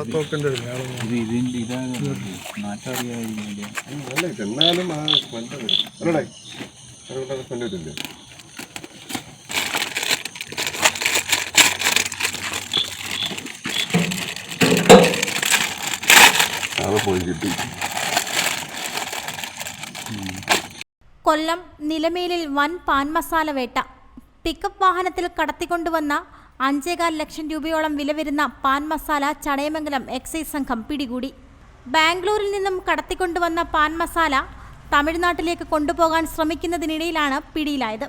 ഇത് ഇതാണ് ആ സ്മെല്ല് വരും സ്മെല്ല് വരില്ലേ പോയി കിട്ടി. കൊല്ലം നിലമേലിൽ വൻ പാൻ മസാല വേട്ട. പിക്കപ്പ് വാഹനത്തിൽ കടത്തിക്കൊണ്ടുവന്ന അഞ്ചേകാൽ ലക്ഷം രൂപയോളം വില വരുന്ന പാൻ മസാല ചടയമംഗലം എക്സൈസ് സംഘം പിടികൂടി. ബാംഗ്ലൂരിൽ നിന്നും കടത്തിക്കൊണ്ടുവന്ന പാൻ മസാല തമിഴ്നാട്ടിലേക്ക് കൊണ്ടുപോകാൻ ശ്രമിക്കുന്നതിനിടയിലാണ് പിടിയിലായത്.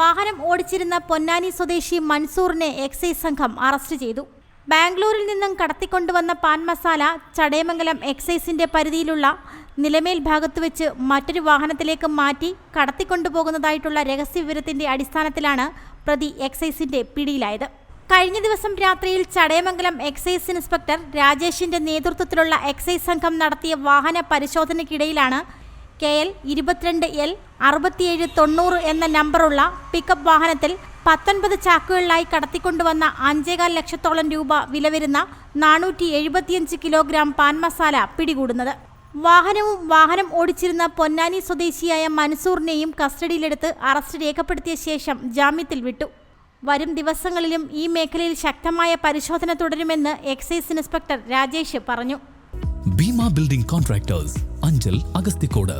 വാഹനം ഓടിച്ചിരുന്ന പൊന്നാനി സ്വദേശി മൻസൂറിനെ എക്സൈസ് സംഘം അറസ്റ്റ് ചെയ്തു. ബാംഗ്ലൂരിൽ നിന്നും കടത്തിക്കൊണ്ടുവന്ന പാൻ മസാല ചടയമംഗലം എക്സൈസിന്റെ പരിധിയിലുള്ള നിലമേൽ ഭാഗത്ത് വെച്ച് മറ്റൊരു വാഹനത്തിലേക്ക് മാറ്റി കടത്തിക്കൊണ്ടുപോകുന്നതായിട്ടുള്ള രഹസ്യ വിവരത്തിന്റെ അടിസ്ഥാനത്തിലാണ് പ്രതി എക്സൈസിന്റെ പിടിയിലായത്. കഴിഞ്ഞ ദിവസം രാത്രിയിൽ ചടയമംഗലം എക്സൈസ് ഇൻസ്പെക്ടർ രാജേഷിന്റെ നേതൃത്വത്തിലുള്ള എക്സൈസ് സംഘം നടത്തിയ വാഹന പരിശോധനയ്ക്കിടയിലാണ് കെ എൽ ഇരുപത്തിരണ്ട് എൽ അറുപത്തിയേഴ് തൊണ്ണൂറ് എന്ന നമ്പറുള്ള പിക്കപ്പ് വാഹനത്തിൽ പത്തൊൻപത് ചാക്കുകളിലായി കടത്തിക്കൊണ്ടുവന്ന അഞ്ചേകാൽ ലക്ഷത്തോളം രൂപ വില വരുന്ന നാനൂറ്റി എഴുപത്തിയഞ്ച് കിലോഗ്രാം പാൻ മസാല പിടികൂടുന്നത്. വാഹനവും വാഹനം ഓടിച്ചിരുന്ന പൊന്നാനി സ്വദേശിയായ മൻസൂറിനെയും കസ്റ്റഡിയിലെടുത്ത് അറസ്റ്റ് രേഖപ്പെടുത്തിയ ശേഷം ജാമ്യത്തിൽ വിട്ടു. വരും ദിവസങ്ങളിലും ഈ മേഖലയിൽ ശക്തമായ പരിശോധന തുടരുമെന്ന് എക്സൈസ് ഇൻസ്പെക്ടർ രാജേഷ് പറഞ്ഞു. Bhima building contractors Anchal Agasthikode.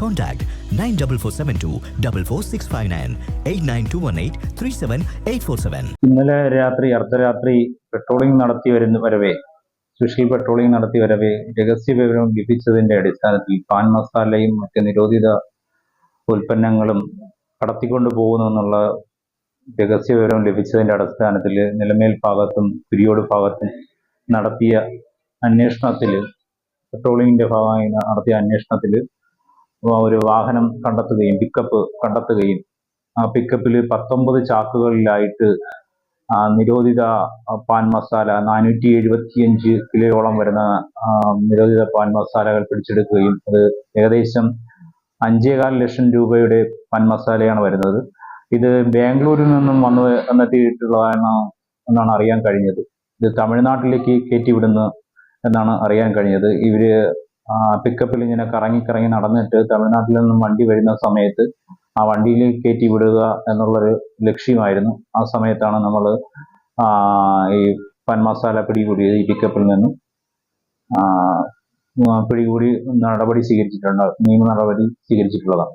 Contact nine double four seven two double four six five nine eight nine two one eight three seven eight four seven. ഇന്നലെ രാത്രി അർദ്ധരാത്രി പെട്രോളിംഗ് നടത്തി വരുന്ന വരവേ സ്പെഷ്യൽ പെട്രോളിംഗ് നടത്തി വരവേ രഹസ്യ വിവരം ലഭിച്ചതിന്റെ അടിസ്ഥാനത്തിൽ പാൻ മസാലയും മറ്റ് നിരോധിത ഉൽപ്പന്നങ്ങളും കടത്തിക്കൊണ്ടു പോകുന്നു എന്നുള്ള രഹസ്യ വിവരം ലഭിച്ചതിന്റെ അടിസ്ഥാനത്തിൽ നിലമേൽ ഭാഗത്തും കുരിയോട് ഭാഗത്തും നടത്തിയ അന്വേഷണത്തിൽ പെട്രോളിങ്ങിന്റെ ഭാഗമായി നടത്തിയ അന്വേഷണത്തിൽ ഒരു വാഹനം കണ്ടെത്തുകയും പിക്കപ്പ് കണ്ടെത്തുകയും ആ പിക്കപ്പിൽ പത്തൊമ്പത് ചാക്കുകളിലായിട്ട് നിരോധിത പാൻ മസാല നാനൂറ്റി എഴുപത്തിയഞ്ച് കിലോയോളം വരുന്ന നിരോധിത പാൻ മസാലകൾ പിടിച്ചെടുക്കുകയും അത് ഏകദേശം അഞ്ചേകാൽ ലക്ഷം രൂപയുടെ പാൻ മസാലയാണ് വരുന്നത്. ഇത് ബാംഗ്ലൂരിൽ നിന്നും വന്ന് വന്നെത്തിയിട്ടുള്ളതാണ് എന്നാണ് അറിയാൻ കഴിഞ്ഞത്. ഇത് തമിഴ്നാട്ടിലേക്ക് കയറ്റിവിടുന്നു എന്നാണ് അറിയാൻ കഴിഞ്ഞത്. ഇവർ പിക്കപ്പിൽ ഇങ്ങനെ കറങ്ങി കറങ്ങി നടന്നിട്ട് തമിഴ്നാട്ടിൽ നിന്നും വണ്ടി വരുന്ന സമയത്ത് ആ വണ്ടിയിൽ കയറ്റി വിടുക എന്നുള്ളൊരു ലക്ഷ്യമായിരുന്നു. ആ സമയത്താണ് നമ്മൾ ഈ പൻമസാല പിടികൂടിയത് ഈ പിക്കപ്പിൽ നിന്നും. പിടികൂടി നടപടി സ്വീകരിച്ചിട്ടുണ്ട് നിയമ നടപടി സ്വീകരിച്ചിട്ടുള്ളതാണ്.